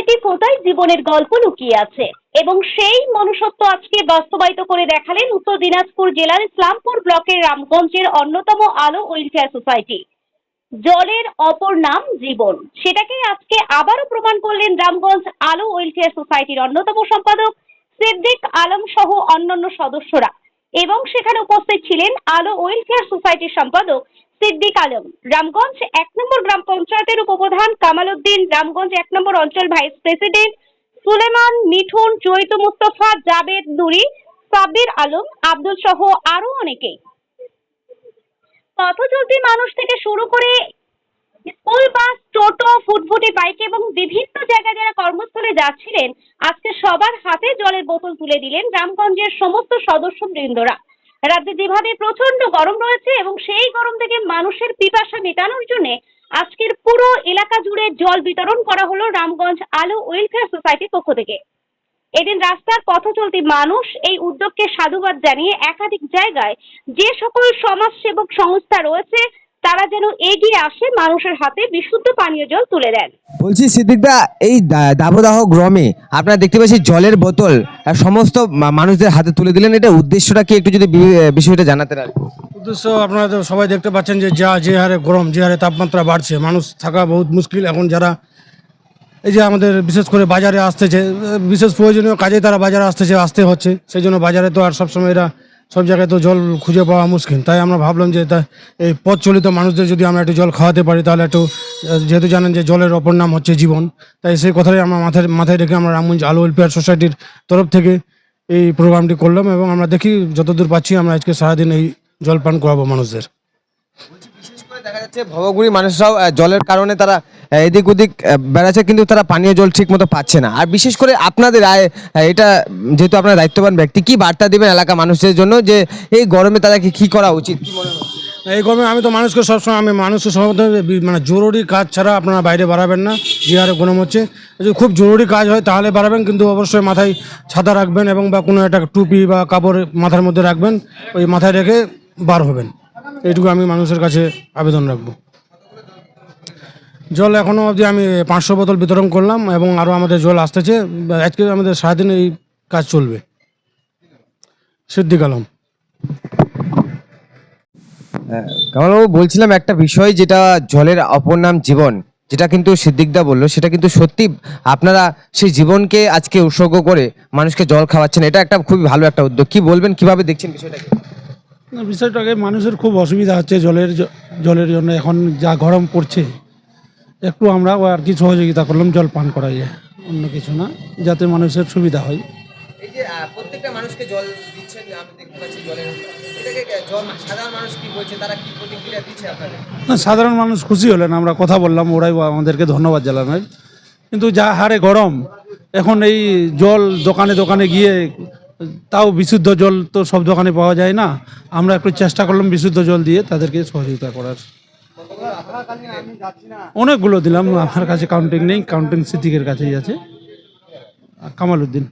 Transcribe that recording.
প্রতিটি ফোটায় জীবনের গল্প লুকিয়ে আছে? এবং সেই মনুষ্যত্ব আজকে বাস্তবায়িত করে দেখালেন উত্তর দিনাজপুর জেলার ইসলামপুর ব্লকের রামগঞ্জের অন্যতম আলো ওয়েলফেয়ার সোসাইটি। জলের অপর নাম জীবন। সেটাকে আজকে আবারও প্রমাণ করলেন রামগঞ্জ আলো ওয়েলফেয়ার সোসাইটির অন্যতম সম্পাদক সিদ্দিক আলম সহ অন্যান্য সদস্যরা। এবং সেখানে উপস্থিত ছিলেন আলো ওয়েলফেয়ার সোসাইটির সম্পাদক সিদ্দিক আলম। রামগঞ্জ এক নম্বর গ্রাম পঞ্চায়েতের উপপ্রধান কামাল উদ্দিন রামগঞ্জ এক নম্বর অঞ্চল ভাইস প্রেসিডেন্ট সুলেমান, মিঠুন, চৈত মুস্তফা, জাবেদ নুরি, সাব্বির আলম, আব্দুল সহ আরও অনেকেই পথচলতি মানুষ থেকে শুরু করে স্কুল, বাস, টোটো, ফুটফুটি বাইক এবং বিভিন্ন জায়গায় যারা কর্মস্থলে যাচ্ছিলেন, আজকে সবার হাতে জলের বোতল তুলে দিলেন রামগঞ্জের সমস্ত সদস্য বৃন্দরা রাজ্যে যেভাবে প্রচণ্ড গরম রয়েছে এবং সেই গরম থেকে মানুষের পিপাসা মেটানোর জন্য আজকের পুরো এলাকা জুড়ে জল বিতরণ করা হলো রামগঞ্জ আলো ওয়েলফেয়ার সোসাইটির পক্ষ থেকে। এদিন রাস্তার পথ চলতি মানুষ এই উদ্যোগকে সাধুবাদ জানিয়ে একাধিক জায়গায় যে সকল সমাজসেবক সংস্থা রয়েছে তারা যেন এগিয়ে আসে মানুষের হাতে বিশুদ্ধ পানীয় জল তুলে দেন। বলছি সিদ্দিকদা এই দা- দাবদাহ গ্রামে আপনারা দেখতে পাচ্ছি জলের বোতল সমস্ত মানুষদের হাতে তুলে দিলেন। এটা উদ্দেশ্যটা কি একটু যদি বিষয়টা জানাতে আর উদ্দেশ্য আপনারা তো সবাই দেখতে পাচ্ছেন যে যা যে হারে গরম যে হারে তাপমাত্রা বাড়ছে মানুষ থাকা বহুত মুশকিল। এখন যারা এই যে আমাদের বিশেষ করে বাজারে আসতেছে বিশেষ প্রয়োজনীয় কাজে তারা বাজারে আসতেছে আসতে হচ্ছে। সেই জন্য বাজারে তো আর সবসময় এরা সব জায়গায় তো জল খুঁজে পাওয়া মুশকিল। তাই আমরা ভাবলাম যে তা এই পথ চলিত মানুষদের যদি আমরা একটু জল খাওয়াতে পারি, তাহলে একটু যেহেতু জানেন যে জলের অপর নাম হচ্ছে জীবন, তাই সেই কথাই আমরা মাথায় মাথায় রেখে আমরা রামগঞ্জ আলো ওয়েলফেয়ার সোসাইটির তরফ থেকে এই প্রোগ্রামটি করলাম এবং আমরা দেখি যতদূর পাচ্ছি আমরা আজকে সারাদিন এই জল পান করাবো মানুষদের দেখা যাচ্ছে ভবগুড়ি মানুষরাও জলের কারণে তারা এদিক ওদিক বেড়াচ্ছে কিন্তু তারা পানীয় জল ঠিক মতো পাচ্ছে না। আর বিশেষ করে আপনাদের এটা যেহেতু আপনারা দায়িত্ববান ব্যক্তি, কি বার্তা দিবেন এলাকা মানুষদের জন্য যে এই গরমে তাদেরকে কি করা উচিত? এই গরমে আমি তো মানুষকে সবসময়, আমি মানুষের সম্বন্ধে বি- মানে জরুরি কাজ ছাড়া আপনারা বাইরে বাড়াবেন না, যে হারে গরম হচ্ছে যদি খুব জরুরি কাজ হয় তাহলে বাড়াবেন, কিন্তু অবশ্যই মাথায় ছাতা রাখবেন এবং বা কোনো একটা টুপি বা কাপড় মাথার মধ্যে রাখবেন, ওই মাথায় রেখে বার হবেন। এইটুকু আমি মানুষের কাছে আবেদন রাখব। জল এখনও অবধি আমি পাঁচশো বোতল বিতরণ করলাম এবং আরও আমাদের জল আসতেছে। আজকে আমাদের সারাদিন এই কাজ চলবে। সিদ্দিক আলম। কামালবাবু বলছিলাম একটা বিষয় যেটা জলের অপর নাম জীবন যেটা কিন্তু সিদ্দিকদা বলল সেটা কিন্তু সত্যি আপনারা সেই জীবনকে আজকে উৎসর্গ করে মানুষকে জল খাওয়াচ্ছেন এটা একটা খুবই ভালো একটা উদ্যোগ। কি বলবেন কীভাবে দেখছেন বিষয়টাকে বিষয়টাকে মানুষের খুব অসুবিধা হচ্ছে জলের জলের জন্য এখন যা গরম পড়ছে। একটু আমরা আর কি সহযোগিতা করলাম জল পান করা যায় অন্য কিছু না যাতে মানুষের সুবিধা হয়। এই যে প্রত্যেকটা মানুষকে জল দিচ্ছেন আমি দেখতে পাচ্ছি জলের সাধারণ মানুষ না সাধারণ খুশি হলেন আমরা কথা বললাম ওরাই আমাদেরকে ধন্যবাদ জানানোর কিন্তু যা হারে গরম এখন এই জল দোকানে দোকানে গিয়ে তাও বিশুদ্ধ জল তো সব দোকানে পাওয়া যায় না। আমরা একটু চেষ্টা করলাম বিশুদ্ধ জল দিয়ে তাদেরকে সহযোগিতা করার। অনেকগুলো দিলাম আমার কাছে কাউন্টিং নেই কাউন্টিং সিদ্দিকের কাছেই আছে। কামাল উদ্দিন